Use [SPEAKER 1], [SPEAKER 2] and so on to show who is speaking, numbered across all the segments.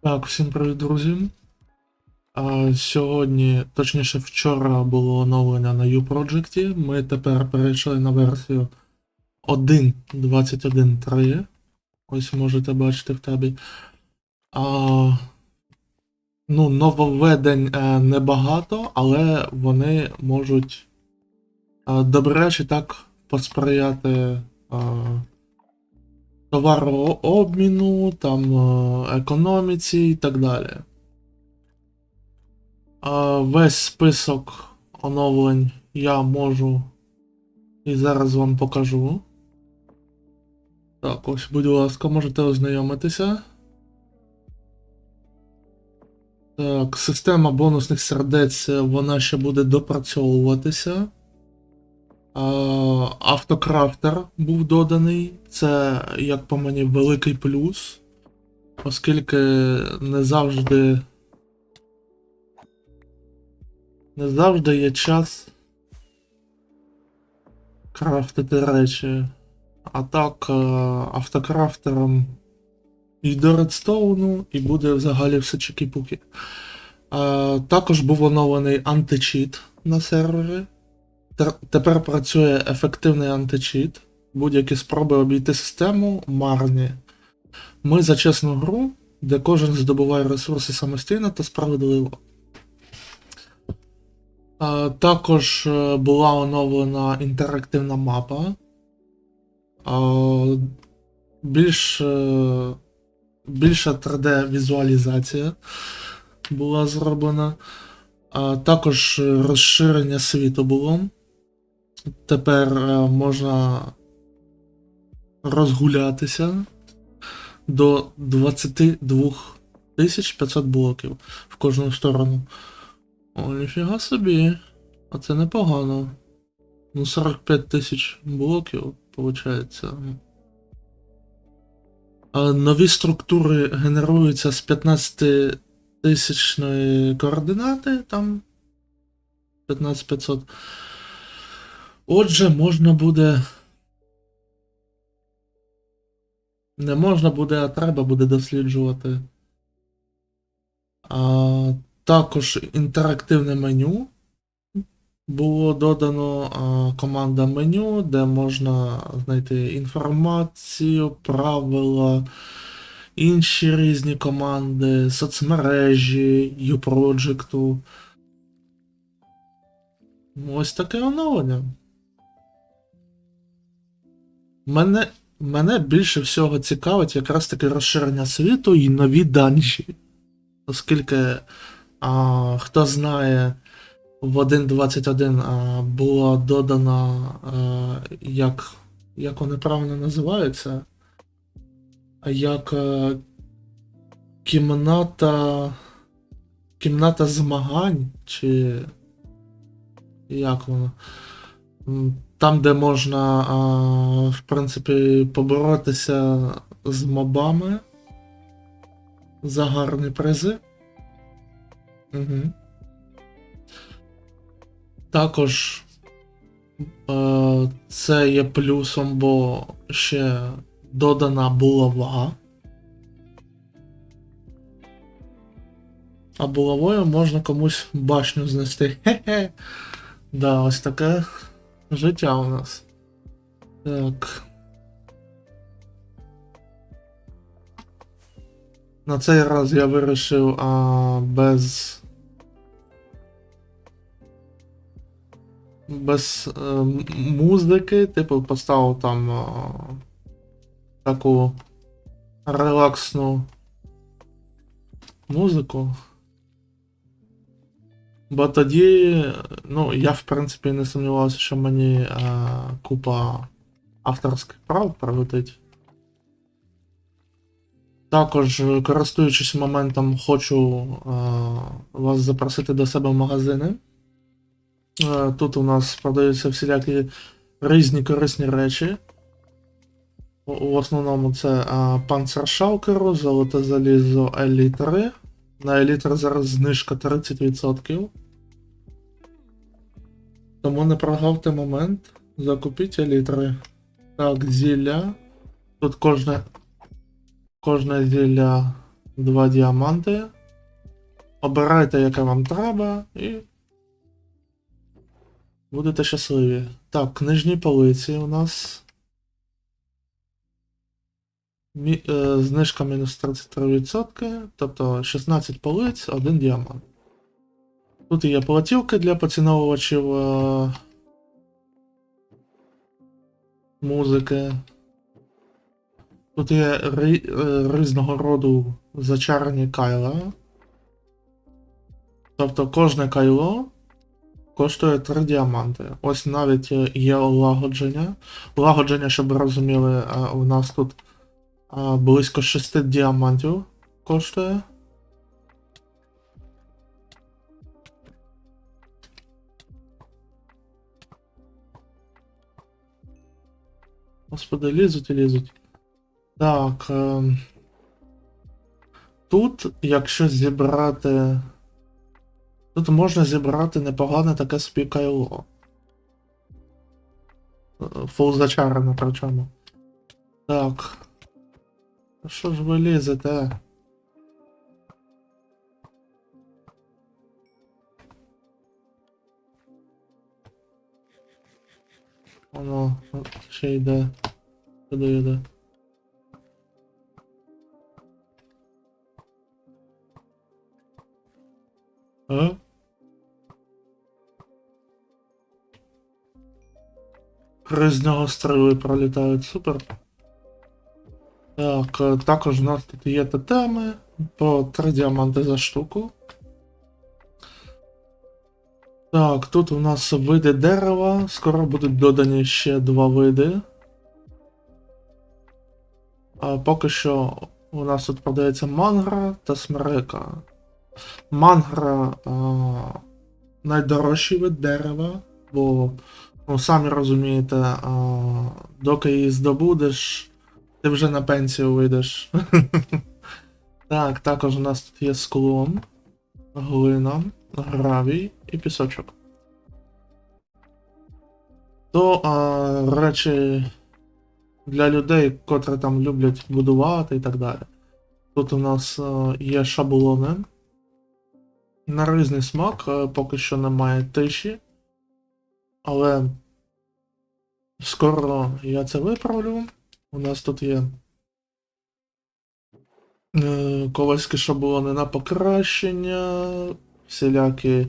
[SPEAKER 1] Так, всім привіт, друзі. А, Сьогодні, точніше, вчора було оновлення на U-Project. Ми тепер перейшли на версію 1.21.3. Ось можете бачити в табі. А, Ну, нововведень е, небагато, але вони можуть е, добре чи так посприяти. е, товарообміну, там е, економіці і так далі. А Весь список оновлень я можу і зараз вам покажу. Так, ось, будь ласка, можете ознайомитися. Так, система бонусних сердець, вона ще буде допрацьовуватися. Автокрафтер був доданий. Це, як по мені, великий плюс. Оскільки не завжди. Не завжди є час крафтити речі. А так, е, автокрафтером і до редстоуну, і буде взагалі все чики-пуки. Е, Також був оновлений античіт на сервері. Тепер працює ефективний античіт. Будь-які спроби обійти систему марні. Ми за чесну гру, де кожен здобуває ресурси самостійно та справедливо. А, також е, була оновлена інтерактивна мапа. А, більш, е, більша 3D-візуалізація була зроблена. Також е, розширення світу було. Тепер е, можна розгулятися до 22 500 блоків в кожну сторону. О, ніфіга собі. А це непогано. Ну, 45 тисяч блоків, виходить. Нові структури генеруються з 15 тисячної координати, там 15500. Отже, можна буде. Не можна буде, а треба буде досліджувати. А, також інтерактивне меню. Було додано а, команда меню, де можна знайти інформацію, правила, інші різні команди, соцмережі, U-Project. Ось таке оновлення. Мене, мене більше всього цікавить якраз таки розширення світу і нові данжі. Оскільки, а, хто знає, в 1.21 а, була додана, а, як, як вони правильно називаються, як а, кімната. Кімната змагань, чи. Як воно? Там, де можна, в принципі, поборотися з мобами за гарні призи. Угу. Також це є плюсом, бо ще додана булава. А булавою можна комусь башню знести. Хе-хе. Да, ось таке життя у нас. Так. На цей раз я вирішив а, без. Без е, музики, типу, поставив там а, таку релаксну музику. Бо тоді, ну, я в принципі не сумнівався, що мені е, купа авторських прав прилетить. Також, е, користуючись моментом, хочу е, вас запросити до себе в магазини. Е, тут у нас продаються всілякі різні корисні речі. В основному це е, панцершалкеру, золоте залізо елітри. На елітр зараз знижка 30%. Тому не прогавте момент. Закупіть елітри. Так, зілля. Тут кожне. Кожне зілля два діаманти. Обирайте, яке вам треба, і. Будете щасливі. Так, книжні полиці у нас. Е, знижка мінус 33%, тобто 16 полиць, 1 діамант. Тут є платівки для поціновувачів е... музики. Тут є е, різного роду зачарені кайла. Тобто кожне кайло коштує 3 діаманти. Ось навіть є лагодження. Лагодження, щоб ви розуміли, у нас тут е, близько 6 діамантів коштує. Господи, лізуть і лізуть. Так. ем, Тут, якщо зібрати. Тут можна зібрати непогане таке собі кайло. Е, Фул зачарене причому. Так. Та Що ж ви лізете? Воно ще йде. Куди йде? А? Крізь нього стріли пролітають, супер. Е, також у нас тут є тотеми по 3 діаманти за штуку. Так, тут у нас види дерева. Скоро будуть додані ще два види. А поки що у нас тут продається мангра та смерека. Мангра а, найдорожчий вид дерева, бо, ну, самі розумієте, а, доки її здобудеш, ти вже на пенсію вийдеш. Так, також у нас тут є склон, глина, гравій і пісочок. То, а, речі, для людей, котрі там люблять будувати і так далі. Тут у нас а, є шаблони. На різний смак, е, поки що немає тиші. Але скоро я це виправлю. У нас тут є е, ковальські шаблони на покращення, всілякі,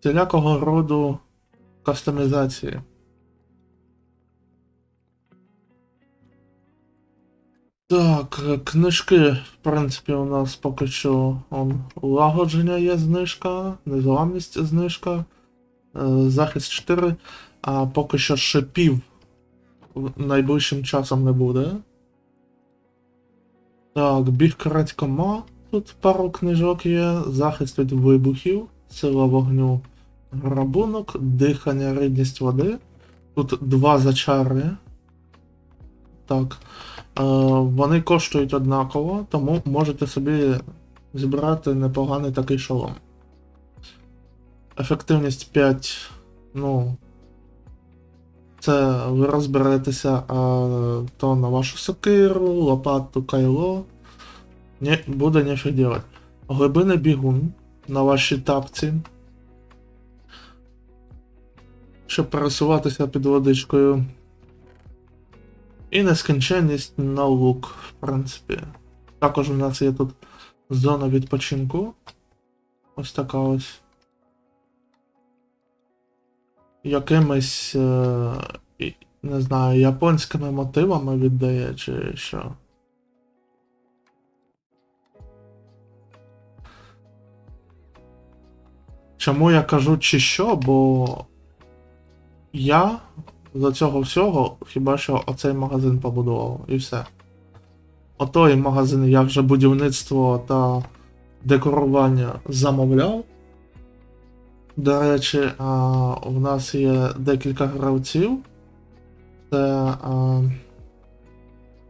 [SPEAKER 1] всілякого роду кастомізації. Так, книжки, в принципі, у нас поки що он, лагодження є знижка, незламність знижка, е, захист 4, а поки що шипів найближчим часом не буде. Так, біг крадькома. Тут пару книжок є, захист від вибухів, сила вогню, грабунок, дихання, рідність води. Тут два зачари. Так. Е, Вони коштують однаково, тому можете собі зібрати непоганий такий шолом. Ефективність 5, ну. Це ви розберетеся а, то на вашу сокиру, лопату, кайло. Не, буде нічого делать. Глибинний бігун на вашій тапці. Щоб пересуватися під водичкою. І нескінченність на лук, в принципі. Також у нас є тут зона відпочинку. Ось така ось. Якимись, е, не знаю, японськими мотивами віддає, чи що. Чому я кажу чи що, бо я за цього всього хіба що оцей магазин побудував і все. Отой магазин я вже будівництво та декорування замовляв. До речі, а, у нас є декілька гравців. Це а,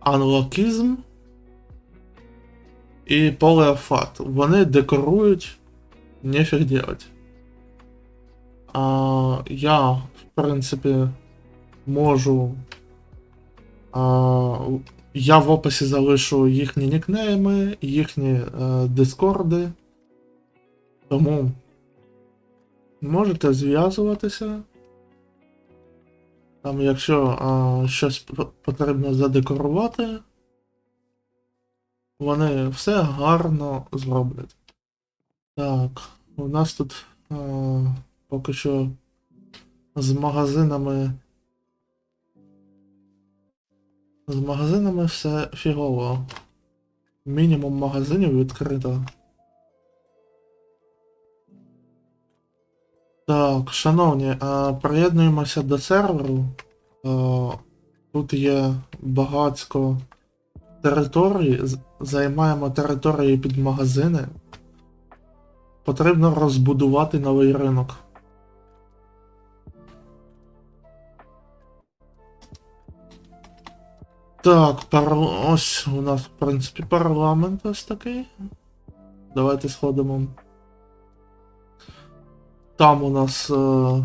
[SPEAKER 1] Unlockism і Полеофат. Вони декорують нефіг делать. А, я, в принципі, можу а, Я в описі залишу їхні нікнейми, їхні е, дискорди. Тому можете зв'язуватися. Там, якщо е, щось потрібно задекорувати, вони все гарно зроблять. Так, у нас тут е, поки що з магазинами. З магазинами все фігово. Мінімум магазинів відкрито. Так, шановні, приєднуємося до серверу. Тут є багатько територій. Займаємо території під магазини. Потрібно розбудувати новий ринок. Так, пар... ось у нас, в принципі, парламент ось такий. Давайте сходимо. Там у нас е...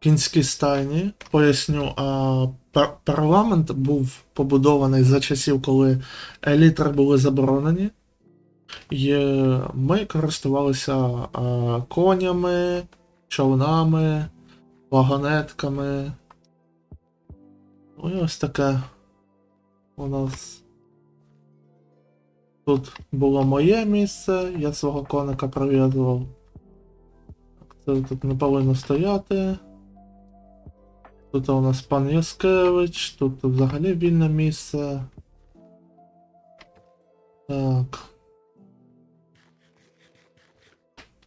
[SPEAKER 1] кінські стайні. Поясню, пар- парламент був побудований за часів, коли елітри були заборонені. І ми користувалися а, конями, човнами, вагонетками. І ось таке. У нас. Тут було моє місце, я свого коника прив'язував. Це тут не повинно стояти. Тут у нас пан Яскевич, тут взагалі вільне місце. Так.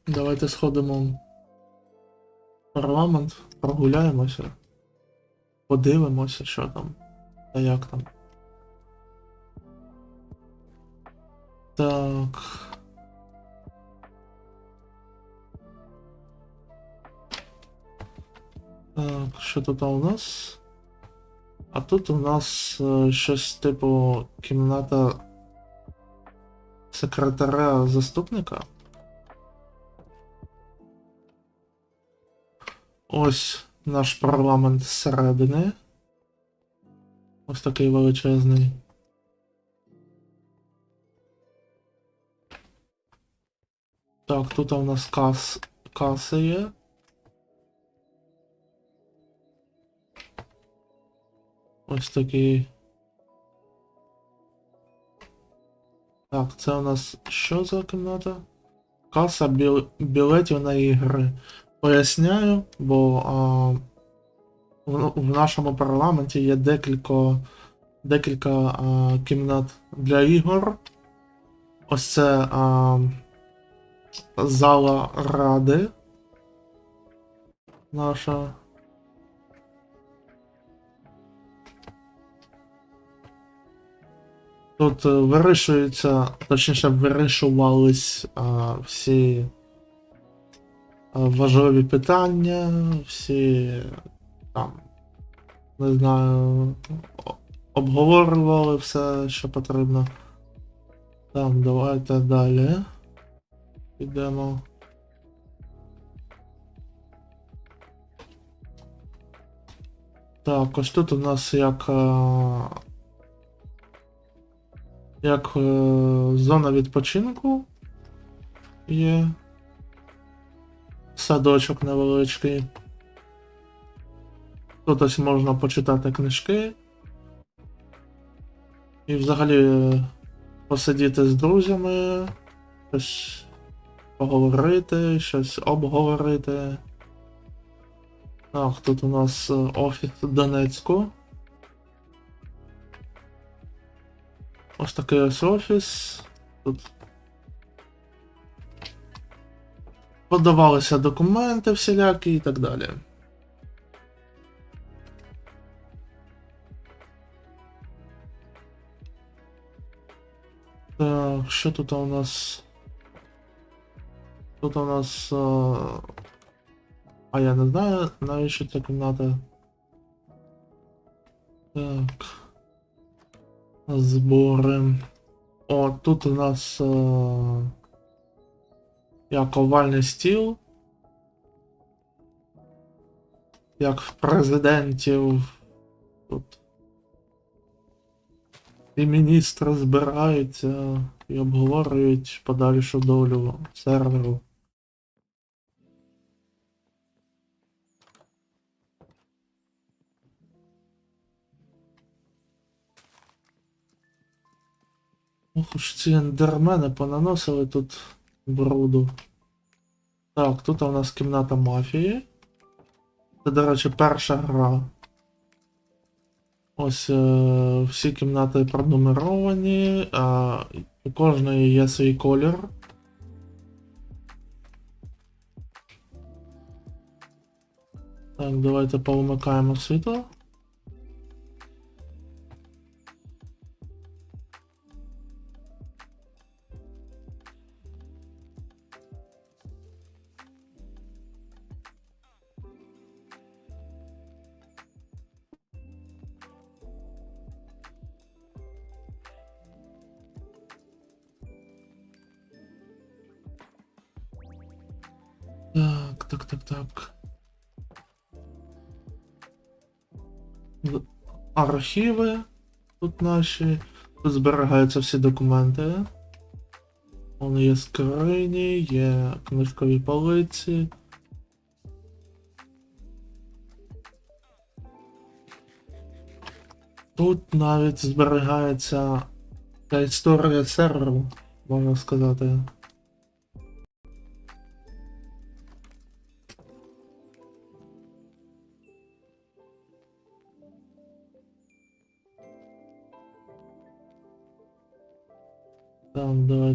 [SPEAKER 1] Давайте сходимо в парламент, прогуляємося. Подивимося, що там. Та як там. Так. Так, що тут у нас? А тут у нас е, щось типу кімната секретаря заступника. Ось наш парламент зсередини. Ось такий величезний. Так, тут у нас кас... каси є. Ось такий. Так, це у нас що за кімната? Каса біл... білетів на ігри. Поясняю, бо а, в, в нашому парламенті є декілька, декілька а, кімнат для ігор. Ось це а, зала ради. Наша. Тут е, вирішуються, точніше, вирішувались а, всі а, важливі питання, всі там, не знаю, обговорювали все, що потрібно. Там, давайте далі. Підемо. Так, ось тут у нас як. Як е, зона відпочинку є. Садочок невеличкий. Тут ось можна почитати книжки. І взагалі е, посидіти з друзями, щось поговорити, щось обговорити. Так, тут у нас е, офіс Донецьку. Ось такий ось офіс. Тут подавалися документи всілякі і так далі. Так, що тут у нас? Тут у нас. А, а я не знаю, навіщо ця кімната. Так. Збори. О, тут у нас. А, як овальний стіл. Як в президентів. Тут. І міністри збираються і обговорюють подальшу долю серверу. Ох уж ці ендермени понаносили тут бруду. Так, тут у нас кімната мафії. Це, до речі, перша гра. Ось е, всі кімнати пронумеровані, а у кожної є свій колір. Так, давайте повимикаємо світло. Так, так, так, так. Архіви тут наші. Тут зберігаються всі документи. Вони є скрині, є книжкові полиці. Тут навіть зберігається та історія серверу, можна сказати.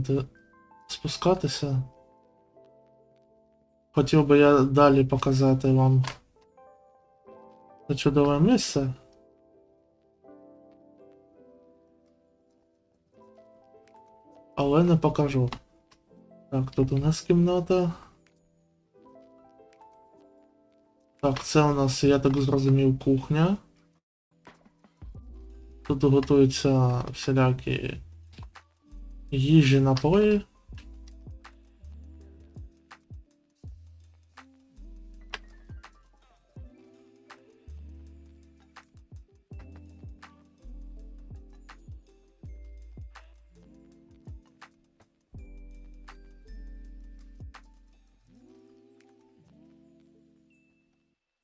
[SPEAKER 1] Так, спускатися. Хотів би я далі показати вам це чудове місце. Але не покажу. Так, тут у нас кімната. Так, це у нас, я так зрозумів, кухня. Тут готуються всілякі їжі напої.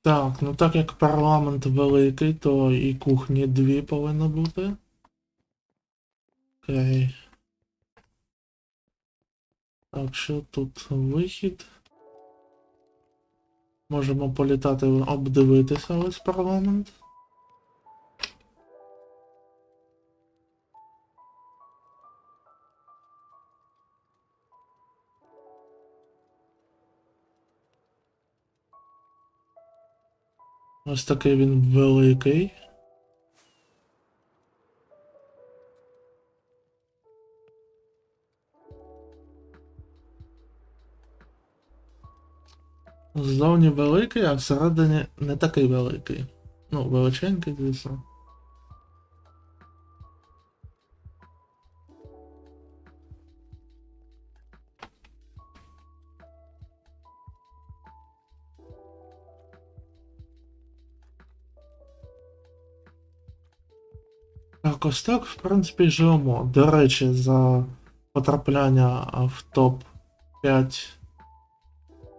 [SPEAKER 1] Так, ну так як парламент великий, то і кухні дві повинно бути. Окей. Так, що тут вихід? Можемо політати, обдивитися ось парламент. Ось такий він великий. Ззовні великий, а всередині не такий великий. Ну, величенький, звісно. Так, ось так, в принципі, живемо. До речі, за потрапляння в топ 5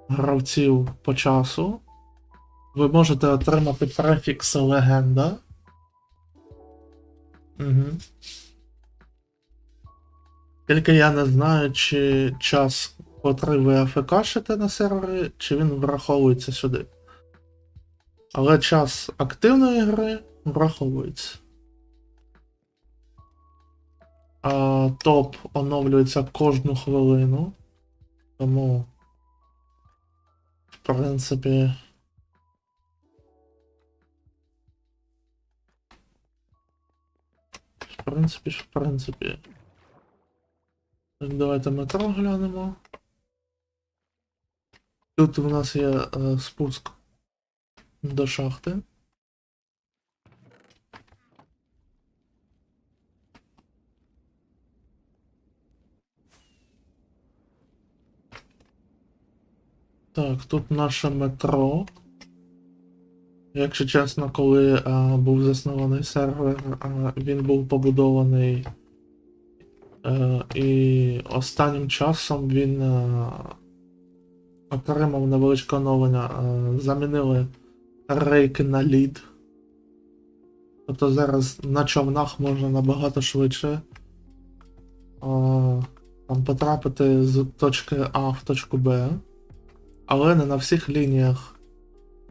[SPEAKER 1] гравців по часу. Ви можете отримати префікс легенда. Угу. Тільки я не знаю, чи час, котрий ви АФКшите на сервері, чи він враховується сюди. Але час активної гри враховується. А, топ оновлюється кожну хвилину. Тому. В принципі. В принципі, в принципі. Давайте метро глянемо. Тут у нас є е, спуск до шахти. Так, тут наше метро. Якщо чесно, коли е, був заснований сервер, е, він був побудований. Е, і останнім часом він е, отримав невеличке оновлення. Е, замінили рейки на лід. Тобто зараз на човнах можна набагато швидше е, там, потрапити з точки А в точку Б. Але не на всіх лініях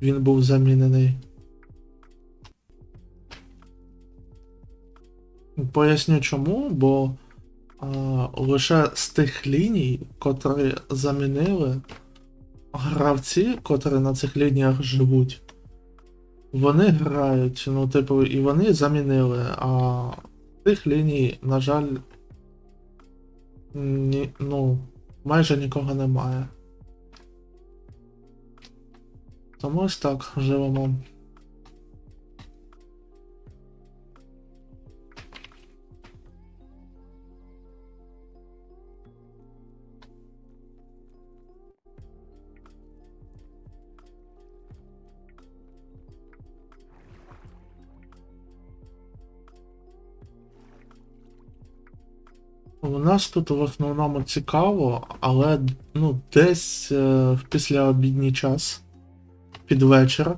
[SPEAKER 1] він був замінений. Поясню чому, бо а, лише з тих ліній, котрі замінили, гравці, котрі на цих лініях живуть, вони грають, ну, типу, і вони замінили, а тих ліній, на жаль, ні, ну, майже нікого немає. Тому ось так живемо. У нас тут в основному цікаво, але ну, десь е, в післяобідній час під вечір. Е,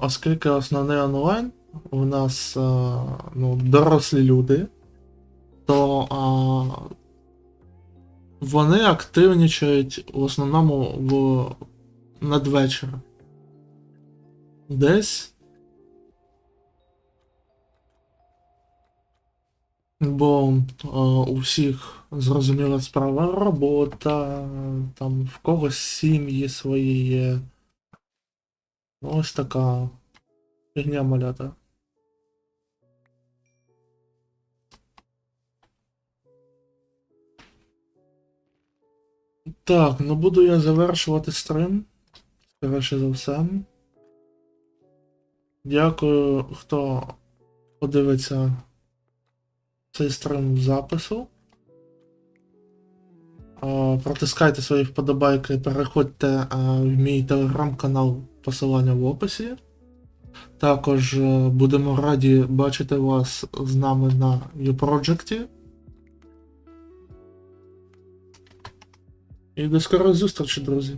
[SPEAKER 1] оскільки основний онлайн у нас е, ну, дорослі люди, то е, вони активнічають в основному в надвечір. Десь. Бо е, у всіх зрозуміла справа робота, там в когось сім'ї свої є. Ну, Ось така фігня малята. Так, ну буду я завершувати стрим. Скоріше за все. Дякую, хто подивиться цей стрим в запису. А, Протискайте свої вподобайки, переходьте в мій телеграм-канал, посилання в описі. Також е, будемо раді бачити вас з нами на U-Project. І до скорої зустрічі, друзі!